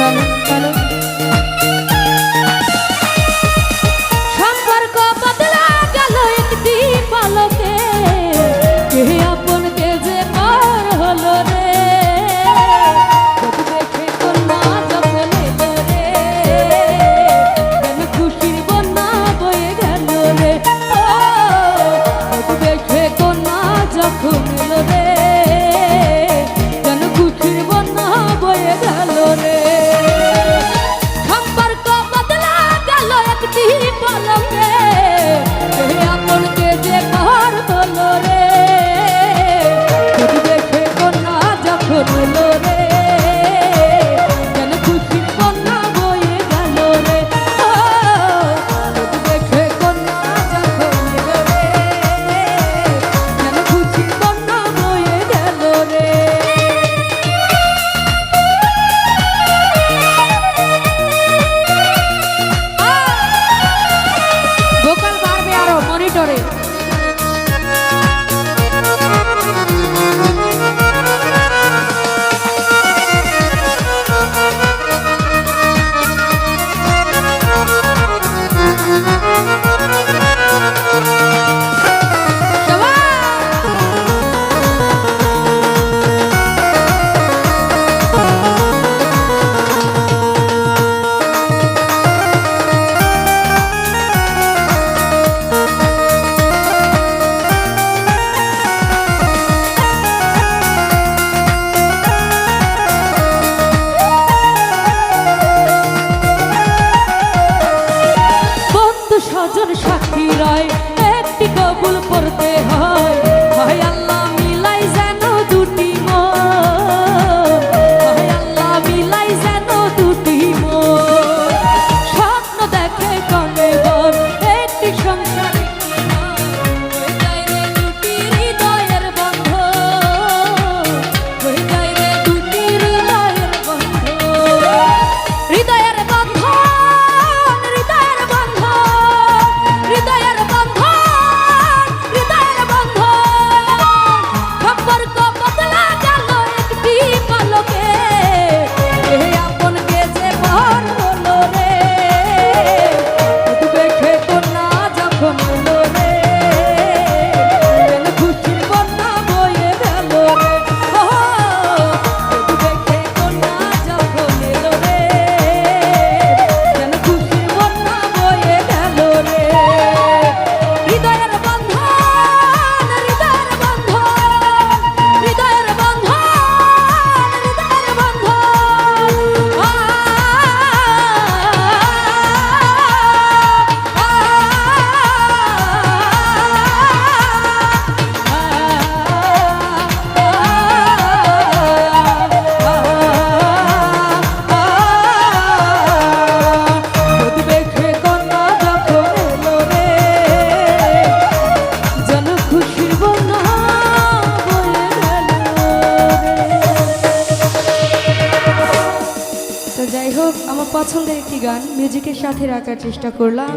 Hello, hello. পছন্দের একটি গান মিউজিকের সাথে রাখার চেষ্টা করলাম।